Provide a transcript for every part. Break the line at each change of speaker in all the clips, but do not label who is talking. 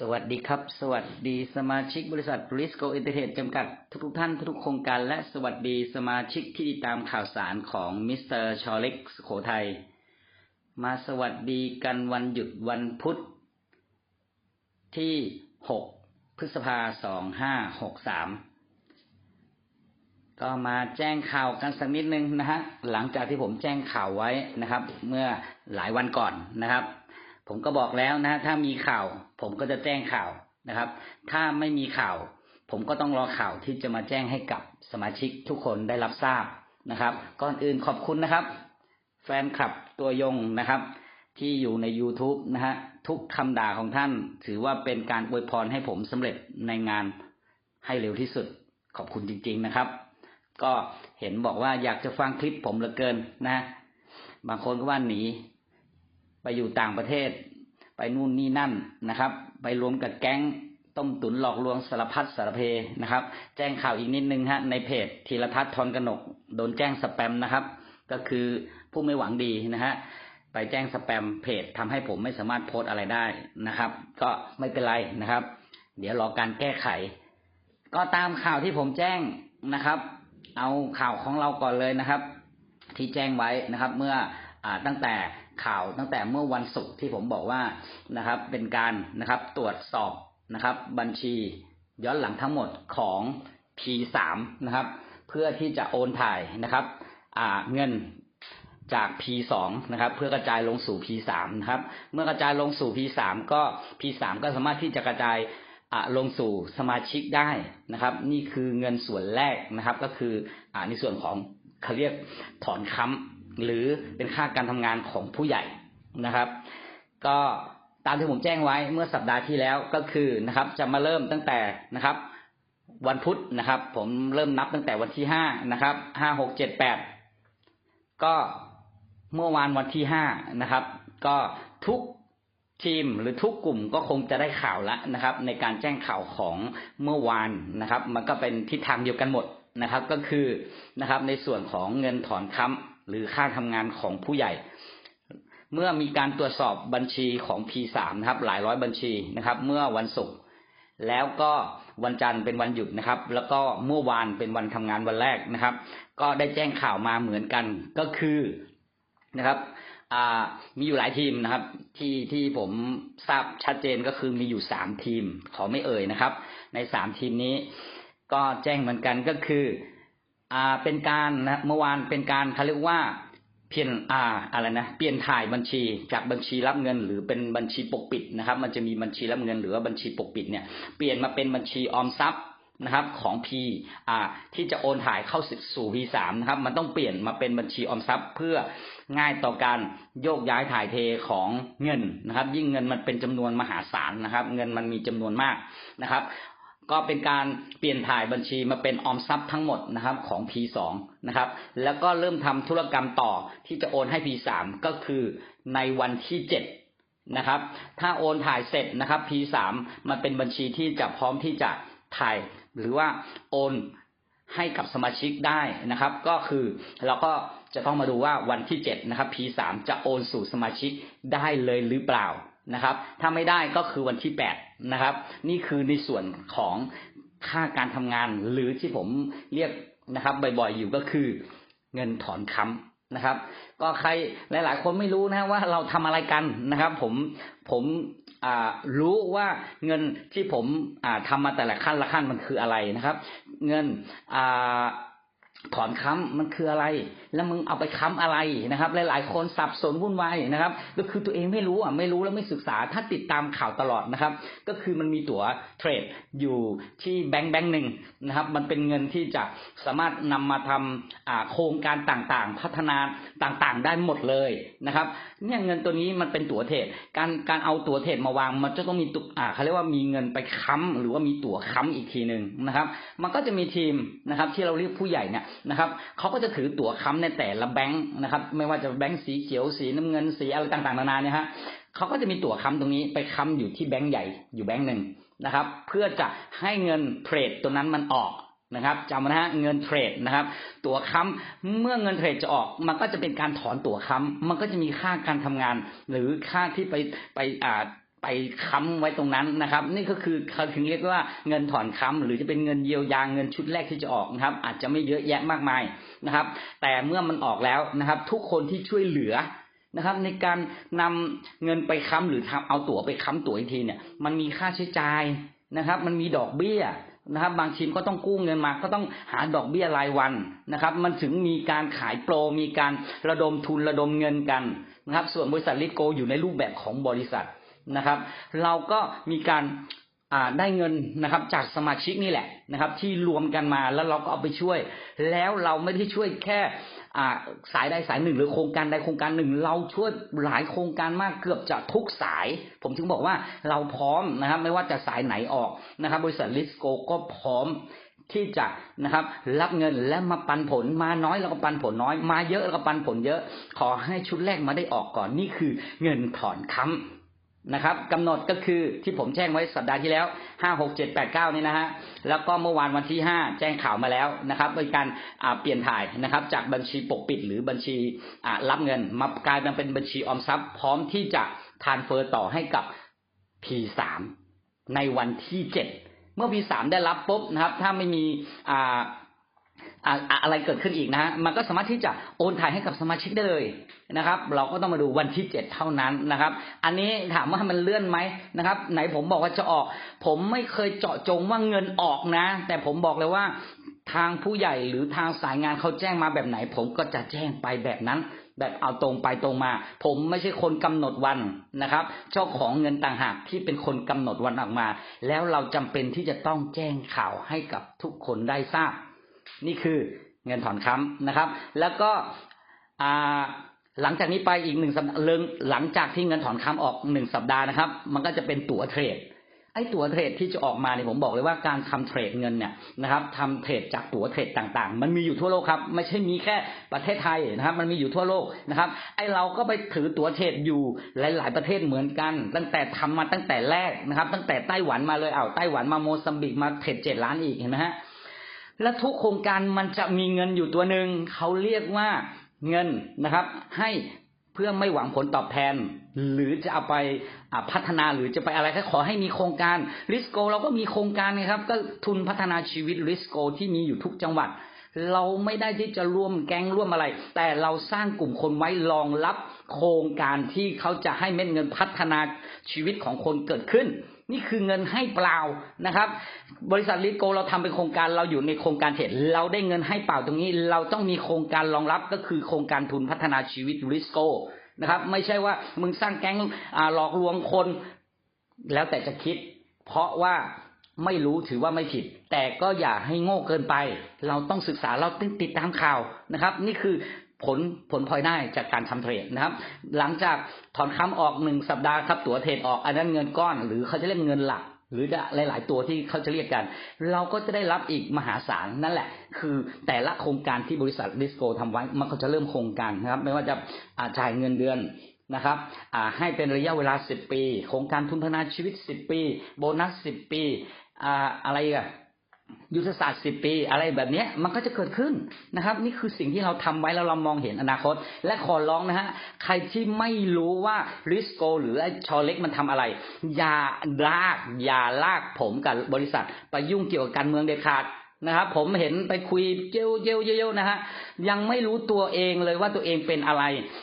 สวัสดีครับ สวัสดีสมาชิกบริษัท Risco Entertainment จำกัดทุกๆท่านทุกๆโครงการ และสวัสดีสมาชิกที่ติดตามข่าวสารของมิสเตอร์ชอเล็กสุโขทัยมาสวัสดีกันวันหยุดวันพุธที่ 6 พฤษภาสองห้าหกสามก็มาแจ้งข่าวกันสักนิดนึงนะฮะหลังจากที่ผมแจ้งข่าวไว้นะครับ เมื่อหลายวันก่อนนะครับ ผมก็บอกแล้วนะ ถ้ามีข่าว ผมก็จะแจ้งข่าวนะครับ ถ้าไม่มีข่าว ผมก็ต้องรอข่าวที่จะมาแจ้งให้กับสมาชิกทุกคนได้รับทราบนะครับ ก่อนอื่นขอบคุณนะครับ แฟนคลับตัวยงนะครับ ที่อยู่ใน YouTube นะฮะทุกคำด่าของท่าน ถือว่าเป็นการอวยพรให้ผมสำเร็จในงานให้เร็วที่สุด ขอบคุณจริง ๆนะครับ ก็เห็นบอกว่าอยากจะฟังคลิปผมเหลือเกินนะ บางคนก็ว่าหนี ไปอยู่ต่างประเทศ ไปนู่นนี่นั่นนะครับ ไปรวมกับแก๊งต้มตุ๋นหลอกลวงสารพัดสารเพนะครับ แจ้งข่าวอีกนิดนึงฮะในเพจธีรทัศน์ทอนกนก โดนแจ้งสแปมนะครับ ก็คือผู้ไม่หวังดีนะฮะไปแจ้งสแปมเพจทำให้ผมไม่สามารถโพสต์อะไรได้นะครับ ก็ไม่เป็นไรนะครับ เดี๋ยวรอการแก้ไข ก็ตามข่าวที่ผมแจ้งนะครับ เอาข่าวของเราก่อนเลยนะครับ ที่แจ้งไว้นะครับ เมื่ออตั้งแต่ ข่าวตั้งแต่เมื่อวันศุกร์ที่ผมบอกว่านะครับ เป็นการนะครับตรวจสอบนะครับ บัญชีย้อนหลังทั้งหมดของ P3 นะครับ เพื่อที่จะโอนถ่ายนะครับเงินจาก P2 นะครับ เพื่อกระจายลงสู่ P3 นะครับ เมื่อกระจายลงสู่ P3 ก็ P3 ก็สามารถที่จะกระจายลงสู่สมาชิกได้นะครับ นี่คือเงินส่วนแรกนะครับ ก็คืออในส่วนของเขาเรียกถอนค้ำ หรือเป็นค่าการทำงานของผู้ใหญ่นะครับ ก็ตามที่ผมแจ้งไว้เมื่อสัปดาห์ที่แล้วก็คือนะครับ จะมาเริ่มตั้งแต่นะครับ วันพุธนะครับ ผมเริ่มนับตั้งแต่วันที่ห้านะครับห้าหกเจ็ดแปดก็เมื่อวานวันที่ห้านะครับ ก็ทุกทีมหรือทุกกลุ่มก็คงจะได้ข่าวล้วนะครับ ในการแจ้งข่าวของเมื่อวานนะครับ มันก็เป็นทิศทางเดียวกันหมดนะครับ ก็คือนะครับในส่วนของเงินถอนค้ำ หรือค่าทำงานของผู้ใหญ่ เมื่อมีการตรวจสอบบัญชีของ P3 นะครับ หลายร้อยบัญชีนะครับ เมื่อวันศุกร์แล้วก็วันจันทร์เป็นวันหยุดนะครับ แล้วก็เมื่อวานเป็นวันทำงานวันแรกนะครับ ก็ได้แจ้งข่าวมาเหมือนกันก็คือนะครับมีอยู่หลายทีมนะครับ ที่ที่ผมทราบชัดเจนก็คือมีอยู่สามทีม ขอไม่เอ่ยนะครับ ในสามทีมนี้ ก็แจ้งเหมือนกันก็คือ อ่าเป็นการนะเมื่อวานเป็นการเขาเรียกว่าเพียนอ่าอะไรนะเปลี่ยนถ่ายบัญชีจากบัญชีรับเงิน หรือเป็นบัญชีปกปิดนะครับ มันจะมีบัญชีรับเงิน หรือว่าบัญชีปกปิดเนี่ยเปลี่ยนมาเป็นบัญชีออมทรัพย์นะครับของ P อ่าที่จะโอนถ่ายเข้าสู่ P3 นะครับ มันต้องเปลี่ยนมาเป็นบัญชีออมทรัพย์ เพื่อง่ายต่อการโยกย้ายถ่ายเทของเงินนะครับ ยิ่งเงินมันเป็นจำนวนมหาศาลนะครับ เงินมันมีจำนวนมากนะครับ ก็เป็นการเปลี่ยนถ่ายบัญชีมาเป็นออมทรัพย์ทั้งหมดนะครับของ P2 นะครับ แล้วก็เริ่มทำธุรกรรมต่อที่จะโอนให้ P3 ก็คือในวันที่ 7 นะครับ ถ้าโอนถ่ายเสร็จนะครับ P3 มันเป็นบัญชีที่จะพร้อมที่จะถ่ายหรือว่าโอนให้กับสมาชิกได้นะครับ ก็คือเราก็จะต้องมาดูว่าวันที่เจ็ดนะครับ P3 จะโอนสู่สมาชิกได้เลยหรือเปล่า นะครับ ถ้าไม่ได้ก็คือวันที่แปดนะครับ นี่คือในส่วนของค่าการทำงานหรือที่ผมเรียกนะครับบ่อยๆอยู่ก็คือเงินถอนค้ำนะครับ ก็ใครหลาย ๆ คนไม่รู้นะว่าเราทำอะไรกันนะครับ ผมผมรู้ว่าเงินที่ผมทำมาแต่ละขั้นละขั้นมันคืออะไรนะครับ เงินอ ถอนค้ำมันคืออะไร แล้วมึงเอาไปค้ำอะไรนะครับ หลาย ๆ คนสับสนวุ่นวายนะครับ ก็คือตัวเองไม่รู้อะไม่รู้แล้วไม่ศึกษาถ้าติดตามข่าวตลอดนะครับ ก็คือมันมีตั๋วเทรดอยู่ที่แบงค์แบงค์หนึ่งนะครับ มันเป็นเงินที่จะสามารถนำมาทำโครงการต่างๆ พัฒนาต่างๆ ได้หมดเลยนะครับ เนี่ยเงินตัวนี้มันเป็นตั๋วเทรดการการเอาตั๋วเทรดมาวาง มันจะต้องมีตุกอ่าเขาเรียกว่ามีเงินไปค้ำหรือว่ามีตั๋วค้ำอีกทีหนึ่งนะครับ มันก็จะมีทีมนะครับ ที่เราเรียกผู้ใหญ่เนี่ยนะครับเขาก็จะถือตั๋วค้ำในแต่ละแบงค์นะครับ ไม่ว่าจะแบงค์สีเขียวสีน้ำเงินสีอะไรต่างๆนานาเนี่ยฮะเขาก็จะมีตั๋วค้ำตรงนี้ไปค้ำอยู่ที่แบงค์ใหญ่อยู่แบงค์หนึ่งนะครับ เพื่อจะให้เงินเทรดตัวนั้นมันออกนะครับจำนะฮะเงินเทรดนะครับ ตั๋วค้ำเมื่อเงินเทรดจะออก มันก็จะเป็นการถอนตั๋วค้ำมันก็จะมีค่าการทำงาน หรือค่าที่ไปไปอ่า ไปค้ำไว้ตรงนั้นนะครับ นี่ก็คือเขาถึงเรียกว่าเงินถอนค้ำหรือจะเป็นเงินเยียวยาเงินชุดแรกที่จะออกนะครับ อาจจะไม่เยอะแยะมากมายนะครับ แต่เมื่อมันออกแล้วนะครับ ทุกคนที่ช่วยเหลือนะครับ ในการนำเงินไปค้ำหรือทำเอาตั๋วไปค้ำตั๋วอีกทีเนี่ย มันมีค่าใช้จ่ายนะครับ มันมีดอกเบี้ยนะครับ บางทีมก็ต้องกู้เงินมา ก็ต้องหาดอกเบี้ยรายวันนะครับ มันถึงมีการขายโปร มีการระดมทุนระดมเงินกันนะครับ ส่วนบริษัทลิโกอยู่ในรูปแบบของบริษัท นะครับ เราก็มีการได้เงินนะครับจากสมาชิกนี่แหละนะครับ ที่รวมกันมาแล้วเราก็เอาไปช่วย แล้วเราไม่ได้ช่วยแค่สายใดสายหนึ่ง หรือโครงการใดโครงการหนึ่ง เราช่วยหลายโครงการมากเกือบจะทุกสาย ผมถึงบอกว่าเราพร้อมนะครับ ไม่ว่าจะสายไหนออกนะครับ บริษัทลิสโกก็พร้อมที่จะนะครับรับเงินและมาปันผลมาน้อยแล้วก็ปันผลน้อย มาเยอะแล้วก็ปันผลเยอะ ขอให้ชุดแรกมาได้ออกก่อนนี่คือเงินถอนค้ำ นะครับกำหนดก็คือที่ผมแจ้งไว้สัปดาห์ที่แล้วห้าหกเจ็ดแปดเก้านี่นะฮะแล้วก็เมื่อวานวันที่ห้าแจ้งข่าวมาแล้วนะครับเป็นการเปลี่ยนถ่ายนะครับ จากบัญชีปกปิดหรือบัญชีรับเงินมากลายเป็นบัญชีออมทรัพย์ พร้อมที่จะทานเฟอร์ต่อให้กับ P3 ในวันที่เจ็ดเมื่อ P3 ได้รับปุ๊บนะครับ ถ้าไม่มีอ่า อะไรเกิดขึ้นอีกนะฮะมันก็สามารถที่จะโอนถ่ายให้กับสมาชิกได้เลยนะครับ เราก็ต้องมาดูวันที่เจ็ดเท่านั้นนะครับ อันนี้ถามว่ามันเลื่อนไหมนะครับ ไหนผมบอกว่าจะออก ผมไม่เคยเจาะจงว่าเงินออกนะ แต่ผมบอกเลยว่าทางผู้ใหญ่หรือทางสายงานเขาแจ้งมาแบบไหน ผมก็จะแจ้งไปแบบนั้น แบบเอาตรงไปตรงมา ผมไม่ใช่คนกำหนดวันนะครับ เจ้าของเงินต่างหากที่เป็นคนกำหนดวันออกมา แล้วเราจำเป็นที่จะต้องแจ้งข่าวให้กับทุกคนได้ทราบ นี่คือเงินถอนค้ำนะครับ แล้วก็หลังจากนี้ไปอีกหนึ่งสัปดาห์หลังจากที่เงินถอนค้ำออกหนึ่งสัปดาห์นะครับ มันก็จะเป็นตั๋วเทรดไอ้ตั๋วเทรดที่จะออกมาเนี่ยผมบอกเลยว่าการทำเทรดเงินเนี่ยนะครับทำเทรดจากตั๋วเทรดต่างๆ มันมีอยู่ทั่วโลกครับ ไม่ใช่มีแค่ประเทศไทยนะครับ มันมีอยู่ทั่วโลกนะครับ ไอ้เราก็ไปถือตั๋วเทรดอยู่หลาย ๆ ประเทศเหมือนกัน ตั้งแต่ทำมาตั้งแต่แรกนะครับ ตั้งแต่ไต้หวันมาเลยเอาไต้หวันมาโมซัมบิกมาเทรดเจ็ดล้านอีกเห็นไหมฮะ และทุกโครงการมันจะมีเงินอยู่ตัวหนึ่งเขาเรียกว่าเงินนะครับ ให้เพื่อไม่หวังผลตอบแทน หรือจะเอาไปพัฒนาหรือจะไปอะไรก็ขอให้มีโครงการริสโกเราก็มีโครงการนะครับ ก็ทุนพัฒนาชีวิตริสโกที่มีอยู่ทุกจังหวัด เราไม่ได้ที่จะร่วมแก๊งร่วมอะไร แต่เราสร้างกลุ่มคนไว้รองรับโครงการที่เขาจะให้เม็ดเงินพัฒนาชีวิตของคนเกิดขึ้น นี่คือเงินให้เปล่านะครับ บริษัทลิโกเราทำเป็นโครงการเราอยู่ในโครงการเทรดเราได้เงินให้เปล่าตรงนี้ เราต้องมีโครงการรองรับก็คือโครงการทุนพัฒนาชีวิตริสโกนะครับ ไม่ใช่ว่ามึงสร้างแก๊งหลอกลวงคน แล้วแต่จะคิด เพราะว่าไม่รู้ถือว่าไม่ผิด แต่ก็อย่าให้โง่เกินไป เราต้องศึกษาเราต้องติดตามข่าวนะครับ นี่คือ ผลผลพลอยได้จากการทำเทรดนะครับ หลังจากถอนค้ำออกหนึ่งสัปดาห์ครับตัวเทรดออกอันนั้นเงินก้อน หรือเขาจะเรียกเงินหลัก หรือจะหลาย ๆ ตัวที่เขาจะเรียกกัน เราก็จะได้รับอีกมหาศาลนั่นแหละ คือแต่ละโครงการที่บริษัทดิสโก้ทำไว้มันก็จะเริ่มโครงการนะครับ ไม่ว่าจะจ่ายเงินเดือนนะครับให้เป็นระยะเวลาสิบปี โครงการทุนพัฒนาชีวิตสิบปี โบนัสสิบปี อะไรอะ ยุทธศาสตร์สิบปีอะไรแบบนี้มันก็จะเกิดขึ้นนะครับ นี่คือสิ่งที่เราทำไว้แล้วเรามองเห็นอนาคต และขอร้องนะฮะใครที่ไม่รู้ว่าริสโกหรือไอชอเล็กมันทำอะไร อย่าลากอย่าลากผมกับบริษัท ไปยุ่งเกี่ยวกับการเมืองเด็ดขาดนะครับผมเห็นไปคุยเจียวเจียวเยวนะฮะยังไม่รู้ตัวเองเลยว่าตัวเองเป็นอะไร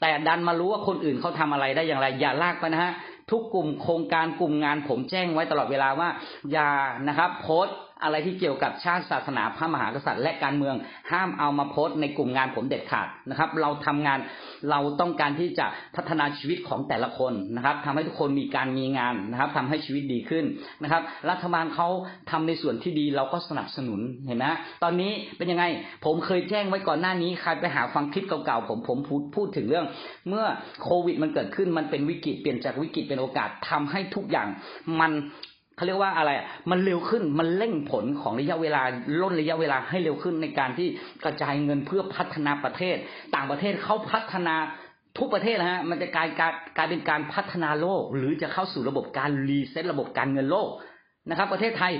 แต่ดันมารู้ว่าคนอื่นเขาทำอะไรได้อย่างไร อย่าลากไปนะฮะทุกกลุ่มโครงการกลุ่มงานผมแจ้งไว้ตลอดเวลาว่า อย่านะครับโพสต์ อะไรที่เกี่ยวกับชาติศาสนาพระมหากษัตริย์ และการเมืองห้ามเอามาโพสต์ในกลุ่มงานผมเด็ดขาดนะครับ เราทำงานเราต้องการที่จะพัฒนาชีวิตของแต่ละคนนะครับทำให้ทุกคนมีการมีงานนะครับทำให้ชีวิตดีขึ้นนะครับ รัฐบาลเขาทำในส่วนที่ดีเราก็สนับสนุนเห็นไหมตอนนี้เป็นยังไงผมเคยแจ้งไว้ก่อนหน้านี้ใครไปหาฟังคลิปเก่าๆผมผมพูดพูดถึงเรื่อง เมื่อโควิดมันเกิดขึ้นมันเป็นวิกฤตเปลี่ยนจากวิกฤตเป็นโอกาสทำให้ทุกอย่างมัน เขาเรียกว่าอะไร มันเร็วขึ้น มันเร่งผลของระยะเวลาล่นระยะเวลาให้เร็วขึ้นในการที่กระจายเงินเพื่อพัฒนาประเทศ ต่างประเทศเขาพัฒนาทุกประเทศนะฮะ มันจะกลายกลายเป็นการพัฒนาโลก หรือจะเข้าสู่ระบบการรีเซ็ตระบบการเงินโลก นะครับ ประเทศไทย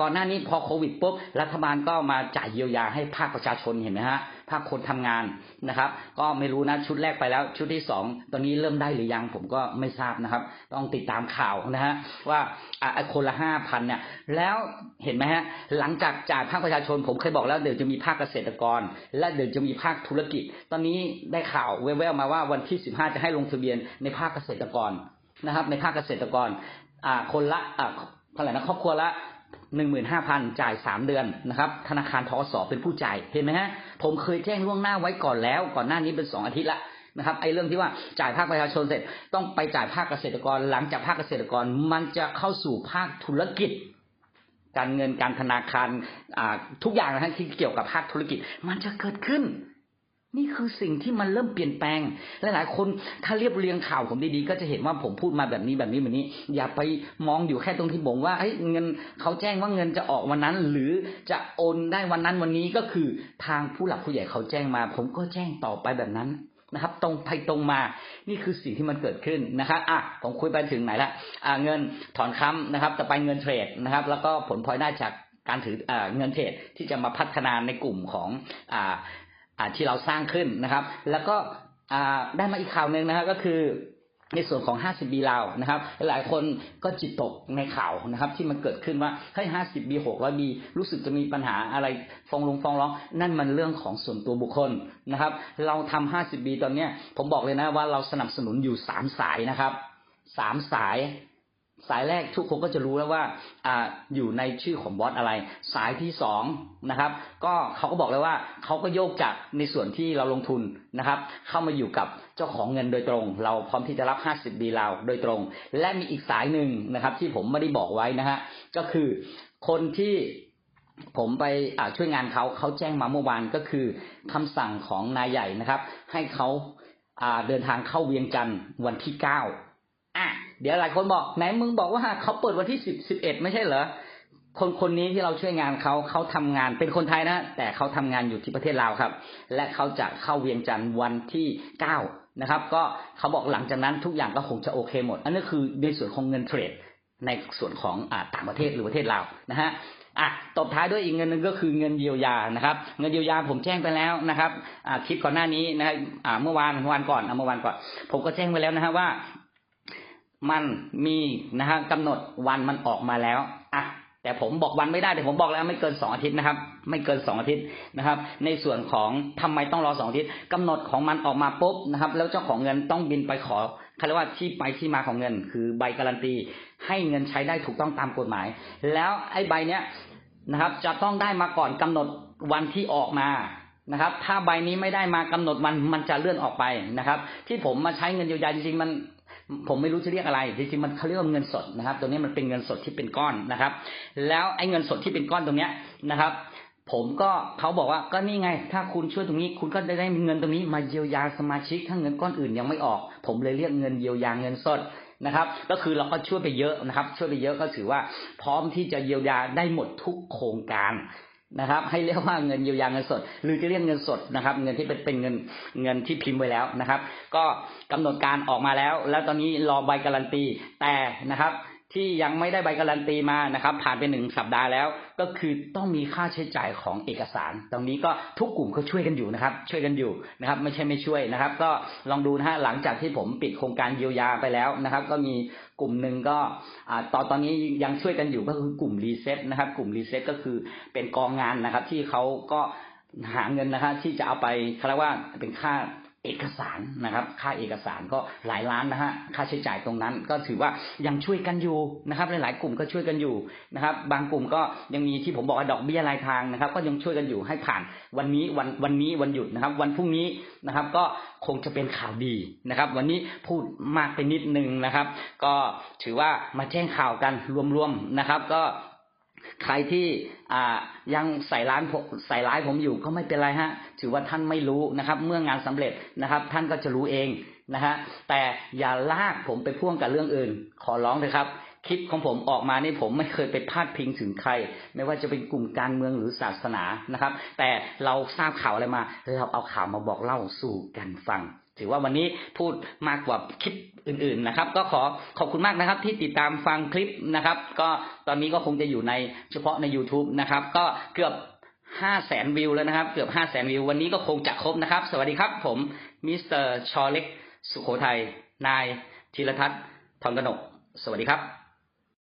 ก่อนหน้านี้พอโควิดปุ๊บรัฐบาลก็มาจ่ายเยียวยาให้ภาคประชาชนเห็นไหมฮะภาคคนทำงานนะครับ ก็ไม่รู้นะชุดแรกไปแล้ว ชุดที่สองตอนนี้เริ่มได้หรือยังผมก็ไม่ทราบนะครับ ต้องติดตามข่าวนะฮะว่าคนละห้าพันเนี่ยแล้วเห็นไหมฮะหลังจากจ่ายภาคประชาชน ผมเคยบอกแล้วเดี๋ยวจะมีภาคเกษตรกร และเดี๋ยวจะมีภาคธุรกิจ ตอนนี้ได้ข่าวแว่วๆมาว่าวันที่สิบห้าจะให้ลงทะเบียนในภาคเกษตรกรนะครับ ในภาคเกษตรกรคนละ เท่าไหร่นะครอบครัวละหนึ่งหมื่นห้าพันจ่ายสามเดือนนะครับ ธนาคารทกสเป็นผู้จ่ายเห็นไหมฮะผมเคยแจ้งล่วงหน้าไว้ก่อนแล้ว ก่อนหน้านี้เป็นสองอาทิตย์ละนะครับไอ้เรื่องที่ว่าจ่ายภาคประชาชนเสร็จ ต้องไปจ่ายภาคเกษตรกร หลังจากภาคเกษตรกรมันจะเข้าสู่ภาคธุรกิจ การเงินการธนาคารทุกอย่างนะฮะที่เกี่ยวกับภาคธุรกิจ มันจะเกิดขึ้น นี่คือสิ่งที่มันเริ่มเปลี่ยนแปลง หลายๆ คนถ้าเรียบเรียงข่าวผมดีๆ ก็จะเห็นว่าผมพูดมาแบบนี้แบบนี้แบบนี้ อย่าไปมองอยู่แค่ตรงที่บอกว่าเฮ้ยเงินเขาแจ้งว่าเงินจะออกวันนั้น หรือจะโอนได้วันนั้นวันนี้ก็คือทางผู้หลักผู้ใหญ่เขาแจ้งมา ผมก็แจ้งต่อไปแบบนั้นนะครับ ตรงไปตรงมา นี่คือสิ่งที่มันเกิดขึ้นนะครับอะผมคุยไปถึงไหนละอะเงินถอนค้ำนะครับจะไปเงินเทรดนะครับ แล้วก็ผลพลอยได้จากการถืออเงินเทรดที่จะมาพัฒนาในกลุ่มของอ่า ที่เราสร้างขึ้นนะครับ แล้วก็ได้มาอีกข่าวหนึ่งนะครับก็คือในส่วนของ 50บีลานะครับ หลายคนก็จิตตกในข่าวนะครับ ที่มันเกิดขึ้นว่าเฮ้ย 50บี600บีรู้สึกจะมีปัญหาอะไรฟ้องลงฟ้องร้อง นั่นมันเรื่องของส่วนตัวบุคคลนะครับ เราทำ50บีตอนเนี้ยผมบอกเลยนะว่าเราสนับสนุนอยู่ 3 สายนะครับสามสาย สายแรกทุกคนก็จะรู้แล้วว่าอ่าอยู่ในชื่อของบอสอะไร สายที่สองนะครับ ก็เขาก็บอกเลยว่าเขาก็โยกจากในส่วนที่เราลงทุนนะครับ เข้ามาอยู่กับเจ้าของเงินโดยตรง เราพร้อมที่จะรับ 50บีเราโดยตรง และมีอีกสายหนึ่งนะครับ ที่ผมไม่ได้บอกไว้นะฮะก็คือคนที่ผมไปช่วยงานเขาเขาแจ้งมาเมื่อวานก็คือคำสั่งของนายใหญ่นะครับ ให้เขาอ่าเดินทางเข้าเวียงจันทร์วันที่เก้าอะ เดี๋ยวหลายคนบอกไหนมึงบอกว่าเขาเปิดวันที่สิบสิบเอ็ดไม่ใช่เหรอคนคนนี้ที่เราช่วยงานเขาเขาทำงานเป็นคนไทยนะ แต่เขาทำงานอยู่ที่ประเทศลาวครับ และเขาจะเข้าเวียงจันทร์วันที่เก้านะครับ ก็เขาบอกหลังจากนั้นทุกอย่างก็คงจะโอเคหมด อันนี้คือในส่วนของเงินเทรดในส่วนของอต่างประเทศหรือประเทศลาวนะฮะอะตบท้ายด้วยอีกเงินหนึ่งก็คือเงินเยียวยานะครับ เงินเยียวยาผมแจ้งไปแล้วนะครับคลิปก่อนหน้านี้นะครับเมื่อวานเมื่อวานก่อนเมื่อวานก่อน ผมก็แจ้งไปแล้วนะฮะว่า มันมีนะฮะกำหนดวันมันออกมาแล้วอะแต่ผมบอกวันไม่ได้แต่ผมบอกแล้วไม่เกินสองอาทิตย์นะครับ ไม่เกินสองอาทิตย์นะครับ ในส่วนของทำไมต้องรอสองอาทิตย์กำหนดของมันออกมาปุ๊บนะครับ แล้วเจ้าของเงินต้องบินไปขอเขาเรียกว่าที่ไปที่มาของเงิน คือใบการันตี ให้เงินใช้ได้ถูกต้องตามกฎหมาย แล้วไอ้ใบเนี้ยนะครับ จะต้องได้มาก่อนกำหนดวันที่ออกมานะครับ ถ้าใบนี้ไม่ได้มากำหนดวันมันจะเลื่อนออกไปนะครับ ที่ผมมาใช้เงินเยียวยาจริงๆมัน ผมไม่รู้จะเรียกอะไรจริงๆมันเขาเรียกว่าเงินสดนะครับตรงนี้มันเป็นเงินสดที่เป็นก้อนนะครับ แล้วไอ้เงินสดที่เป็นก้อนตรงเนี้ยนะครับ ผมก็เขาบอกว่าก็นี่ไง ถ้าคุณช่วยตรงนี้ คุณก็ได้ได้เงินตรงนี้มาเยียวยาสมาชิกถ้าเงินก้อนอื่นยังไม่ออก ผมเลยเรียกเงินเยียวยาเงินสดนะครับ ก็คือเราก็ช่วยไปเยอะนะครับ ช่วยไปเยอะก็ถือว่าพร้อมที่จะเยียวยาได้หมดทุกโครงการ นะครับ ให้เรียกว่าเงินเยียวยาเงินสด หรือจะเรียกเงินสดนะครับ เงินที่เป็นเป็นเงินเงินที่พิมพ์ไว้แล้วนะครับ ก็กำหนดการออกมาแล้ว แล้วตอนนี้รอใบการันตีแต่นะครับ ที่ยังไม่ได้ใบการันตีมานะครับ ผ่านไปหนึ่งสัปดาห์แล้ว ก็คือต้องมีค่าใช้จ่ายของเอกสาร ตรงนี้ก็ทุกกลุ่มก็ช่วยกันอยู่นะครับ ช่วยกันอยู่นะครับ ไม่ใช่ไม่ช่วยนะครับ ก็ลองดูนะฮะหลังจากที่ผมปิดโครงการเยียวยาไปแล้วนะครับ ก็มีกลุ่มหนึ่งก็อ่าตอนตอนนี้ยังช่วยกันอยู่ก็คือกลุ่มรีเซ็ตนะครับ กลุ่มรีเซ็ตก็คือเป็นกองงานนะครับ ที่เขาก็หาเงินนะครับที่จะเอาไปเขาเรียกว่าเป็นค่า เอกสารนะครับ ค่าเอกสารก็หลายล้านนะฮะค่าใช้จ่ายตรงนั้นก็ถือว่ายังช่วยกันอยู่นะครับ หลายๆกลุ่มก็ช่วยกันอยู่นะครับ บางกลุ่มก็ยังมีที่ผมบอกว่าดอกเบี้ยรายทางนะครับ ก็ยังช่วยกันอยู่ให้ผ่านวันนี้วันวันนี้วันหยุดนะครับ วันพรุ่งนี้นะครับ ก็คงจะเป็นข่าวดีนะครับ วันนี้พูดมากไปนิดนึงนะครับ ก็ถือว่ามาแจ้งข่าวกันรวมๆนะครับ ก็ ใครที่ยังใส่ร้านผมใส่ร้ายผมอยู่ก็ไม่เป็นไรฮะ ถือว่าท่านไม่รู้นะครับ เมื่องานสำเร็จนะครับ ท่านก็จะรู้เองนะฮะแต่อย่าลากผมไปพ่วงกับเรื่องอื่น ขอร้องเลยครับ คลิปของผมออกมานี่ผมไม่เคยไปพาดพิงถึงใคร ไม่ว่าจะเป็นกลุ่มการเมืองหรือศาสนานะครับ แต่เราทราบข่าวอะไรมาเราเอาข่าวมาบอกเล่าสู่กันฟัง ถือว่าวันนี้พูดมากกว่าคลิปอื่นๆนะครับ ก็ขอขอบคุณมากนะครับ ที่ติดตามฟังคลิปนะครับ ก็ตอนนี้ก็คงจะอยู่ในเฉพาะใน YouTube นะครับ ก็เกือบห้าแสนวิวแล้วนะครับ เกือบห้าแสนวิว วันนี้ก็คงจะครบนะครับ สวัสดีครับ ผมมิสเตอร์ชอเล็ก สุโขทัยนายธีรทัศน์ทองกนก สวัสดีครับ